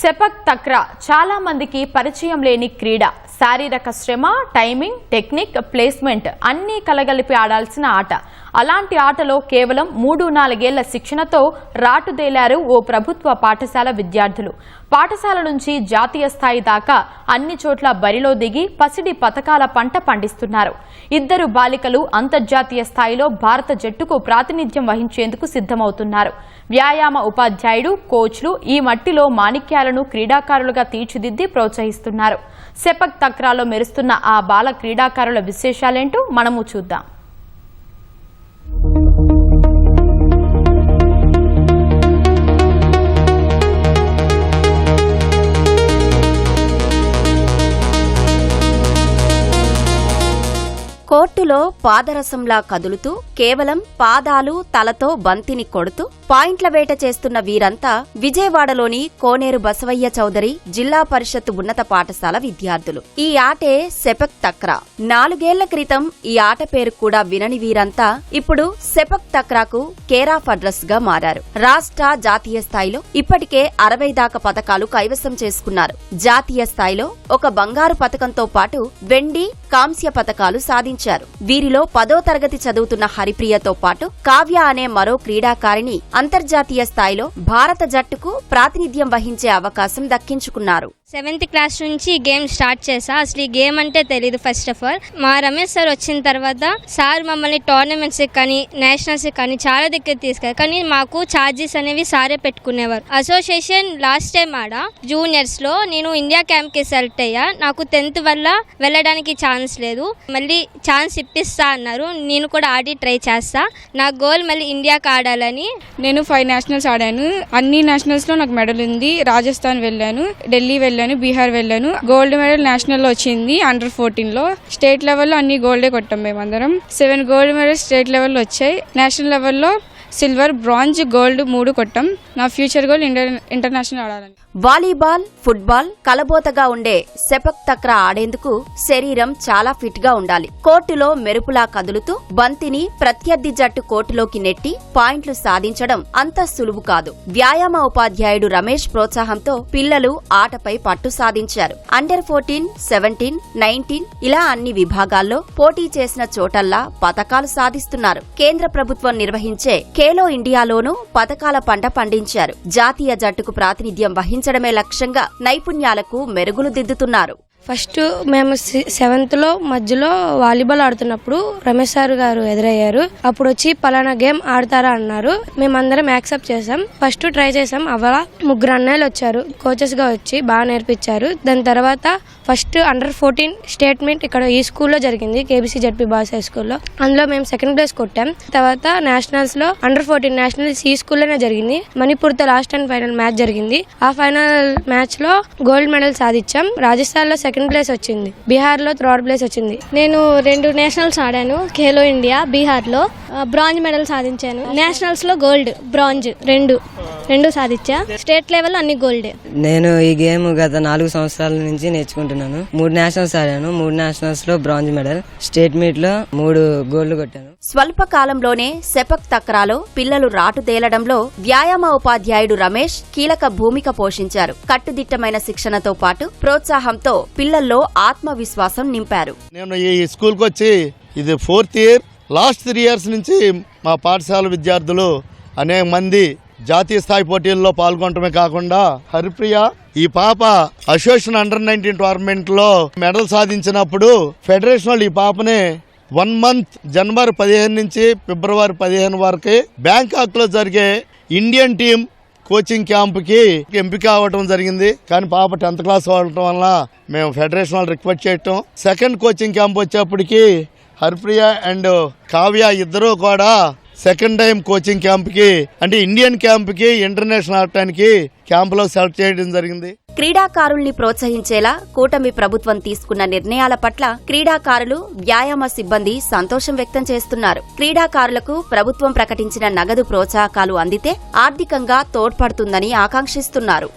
Sepak తక్రా చాలా మందికి పరిచయం లేని క్రీడ. శారీరక శ్రమ టైమింగ్ టెక్నిక్ ప్లేస్మెంట్ అన్నీ కలగలిపి ఆడాల్సిన ఆట. అలాంటి ఆటలో కేవలం మూడు నాలుగేళ్ళ శిక్షణతో రాటుదేలారు ఓ ప్రభుత్వ పాఠశాల విద్యార్థులు. పాఠశాల నుంచి జాతీయ స్థాయి దాకా అన్ని చోట్ల బరిలో దిగి పసిడి పథకాల పంట పండిస్తున్నారు. ఇద్దరు బాలికలు అంతర్జాతీయ స్థాయిలో భారత జట్టుకు ప్రాతినిధ్యం వహించేందుకు సిద్ధమవుతున్నారు. వ్యాయామ ఉపాధ్యాయుడు కోచ్లు ఈ మట్టిలో మాణిక్యాలను క్రీడాకారులుగా తీర్చిదిద్ది ప్రోత్సహిస్తున్నారు. సెపక్ తక్రాలో మెరుస్తున్న ఆ బాల క్రీడాకారుల విశేషాలేంటో మనము చూద్దాం. కోర్టులో పాదరసంలా కదులుతూ కేవలం పాదాలు తలతో బంతిని కొడుతూ పాయింట్ల వేట చేస్తున్న వీరంతా విజయవాడలోని కోనేరు బసవయ్య చౌదరి జిల్లా పరిషత్ ఉన్నత పాఠశాల విద్యార్థులు. ఈ ఆటే సెపక్ తక్రా. నాలుగేళ్ళ క్రితం ఈ ఆట పేరు కూడా వినని వీరంతా ఇప్పుడు సెపక్ తక్రాకు కేరాఫ్ అడ్రస్గా మారారు. రాష్ట్ర జాతీయ స్థాయిలో ఇప్పటికే అరవై దాకా పథకాలు కైవసం చేసుకున్నారు. జాతీయ స్థాయిలో ఒక బంగారు పథకంతో పాటు వెండి కాంస్య పథకాలు సాధించారు. వీరిలో పదో తరగతి చదువుతున్న హరిప్రియతో పాటు కావ్య అనే మరో క్రీడాకారిణి అంతర్జాతీయ స్థాయిలో భారత జట్టుకు ప్రాతినిధ్యం వహించే అవకాశం దక్కించుకున్నారు. సెవెంత్ క్లాస్ నుంచి గేమ్ స్టార్ట్ చేసా అసలు ఈ గేమ్ అంటే తెలియదు ఫస్ట్ ఆఫ్ ఆల్. మా రమేష్ సార్ వచ్చిన తర్వాత సార్ మమ్మల్ని టోర్నమెంట్స్ కానీ నేషనల్స్ కానీ చాలా దగ్గర తీసుకెళ్ళారు. కానీ మాకు ఛార్జెస్ అనేవి సారే పెట్టుకునేవారు. అసోసియేషన్ లాస్ట్ టైం ఆడ జూనియర్స్లో నేను ఇండియా క్యాంప్కి సెలెక్ట్ అయ్యా. నాకు టెన్త్ వల్ల వెళ్ళడానికి ఛాన్స్ లేదు. మళ్ళీ ఛాన్స్ ఇప్పిస్తా అన్నారు. నేను కూడా ఆడి ట్రై చేస్తా. నా గోల్ మళ్ళీ ఇండియాకి ఆడాలని నేను ఫైవ్ నేషనల్స్ ఆడాను. అన్ని నేషనల్స్లో నాకు మెడల్ ఉంది. రాజస్థాన్ వెళ్ళాను ఢిల్లీ వెళ్ళాను బీహార్ వెళ్ళాను. గోల్డ్ మెడల్ నేషనల్లో వచ్చింది అండర్ ఫోర్టీన్లో. స్టేట్ లెవెల్లో అన్ని గోల్డే కొట్టాం అందరం సెవెన్ గోల్డ్ మెడల్ స్టేట్ లెవెల్లో వచ్చాయి. నేషనల్ లెవెల్లో సిల్వర్ బ్రాంజ్ గోల్డ్ మూడు కొట్టాం. నా ఫ్యూచర్ గోల్ ఇంటర్నేషనల్ ఆడాలని. వాలీబాల్ ఫుట్బాల్ కలబోతగా ఉండే సెపక్ తక్ర ఆడేందుకు శరీరం చాలా ఫిట్గా ఉండాలి. కోర్టులో మెరుపులా కదులుతూ బంతిని ప్రత్యర్థి జట్టు కోర్టులోకి నెట్టి పాయింట్లు సాధించడం అంత సులువు కాదు. వ్యాయామ ఉపాధ్యాయుడు రమేష్ ప్రోత్సాహంతో పిల్లలు ఆటపై పట్టు సాధించారు. అండర్ ఫోర్టీన్ సెవెంటీన్ నైన్టీన్ ఇలా అన్ని విభాగాల్లో పోటీ చేసిన చోటల్లా పథకాలు సాధిస్తున్నారు. కేంద్ర ప్రభుత్వం నిర్వహించే ఖేలో ఇండియాలోనూ పథకాల పంట పండించారు. జాతీయ జట్టుకు ప్రాతినిధ్యం వహించడమే లక్ష్యంగా నైపుణ్యాలకు మెరుగులు దిద్దుతున్నారు. ఫస్ట్ మేము సెవెంత్లో మధ్యలో వాలీబాల్ ఆడుతున్నప్పుడు రమేష్ సార్ గారు ఎదురయ్యారు. అప్పుడు వచ్చి పలానా గేమ్ ఆడతారా అన్నారు. మేమందరం యాక్సెప్ట్ చేసాం ఫస్ట్ ట్రై చేసాం అవలా ముగ్గురు అన్నయ్యలు వచ్చారు. కోచెస్గా వచ్చి బాగా నేర్పించారు. దాని తర్వాత ఫస్ట్ అండర్ ఫోర్టీన్ స్టేట్మెంట్ ఇక్కడ ఈ స్కూల్లో జరిగింది కేబీసీ జడ్పీ బాయ్స్ హై స్కూల్లో అందులో మేము సెకండ్ ప్లేస్ కొట్టాం. తర్వాత నేషనల్స్లో అండర్ ఫోర్టీన్ నేషనల్స్ ఈ స్కూల్లోనే జరిగింది. మణిపూర్తో లాస్ట్ అండ్ ఫైనల్ మ్యాచ్ జరిగింది. ఆ ఫైనల్ మ్యాచ్లో గోల్డ్ మెడల్ సాధించాం రాజస్థాన్లో సెకండ్ ప్లేస్ వచ్చింది. బీహార్లో థర్డ్ ప్లేస్ వచ్చింది. నేను రెండు నేషనల్స్ ఆడాను. ఖేలో ఇండియా బీహార్లో బ్రాంజ్ మెడల్ సాధించాను. నేషనల్స్లో గోల్డ్ బ్రాంజ్ రెండు. రెండు సాధించా స్టేట్ లెవెల్ అన్ని గోల్డ్. నేను ఈ గేమ్ గత నాలుగు సంవత్సరాల నుంచి నేర్చుకుంటున్నాను. మూడు నేషనల్స్ ఆడాను. మూడు నేషనల్స్లో బ్రాంజ్ మెడల్. స్టేట్ మీట్లో మూడు గోల్డ్ కొట్టాను. స్వల్ప కాలంలోనే సెపక్ తక్రాలో పిల్లలు రాటు తేలడంలో వ్యాయామ ఉపాధ్యాయుడు రమేష్ కీలక భూమిక పోషించారు. కట్టుదిట్టమైన శిక్షణతో పాటు ప్రోత్సాహంతో పిల్లల్లో ఆత్మవిశ్వాసం నింపారు. నేను ఈ స్కూల్కి వచ్చి ఇది fourth year last three years నుంచి మా పాఠశాల విద్యార్థులు అనేక మంది జాతీయ స్థాయి పోటీల్లో పాల్గొనటమే కాకుండా హరిప్రియ ఈ పాప అసోసియేషన్ అండర్ నైన్టీన్ టోర్నమెంట్లో మెడల్ సాధించినప్పుడు ఫెడరేషన్ వాళ్ళు ఈ పాపని వన్ మంత్ జనవరి పదిహేను నుంచి ఫిబ్రవరి పదిహేను వరకు బ్యాంకాక్లో జరిగే ఇండియన్ టీం కోచింగ్ క్యాంప్కి ఎంపిక అవ్వటం జరిగింది. కానీ పాప టెన్త్ క్లాస్ అవ్వటం వల్ల మేము ఫెడరేషన్ వాళ్ళు రిక్వెస్ట్ చేయటం. సెకండ్ కోచింగ్ క్యాంప్ వచ్చేప్పటికి హర్ప్రియ అండ్ కావ్య ఇద్దరు కూడా సెకండ్ టైం కోచింగ్ క్యాంప్కి అంటే ఇండియన్ క్యాంప్కి ఇంటర్నేషనల్ ఆడటానికి క్యాంపులో సెలెక్ట్ చేయడం జరిగింది. క్రీడాకారుల్ని ప్రోత్సహించేలా కూటమి ప్రభుత్వం తీసుకున్న నిర్ణయాల పట్ల క్రీడాకారులు వ్యాయామ సిబ్బంది సంతోషం వ్యక్తం చేస్తున్నారు. క్రీడాకారులకు ప్రభుత్వం ప్రకటించిన నగదు ప్రోత్సాహకాలు అందితే ఆర్థికంగా తోడ్పడుతుందని ఆకాంక్షిస్తున్నారు.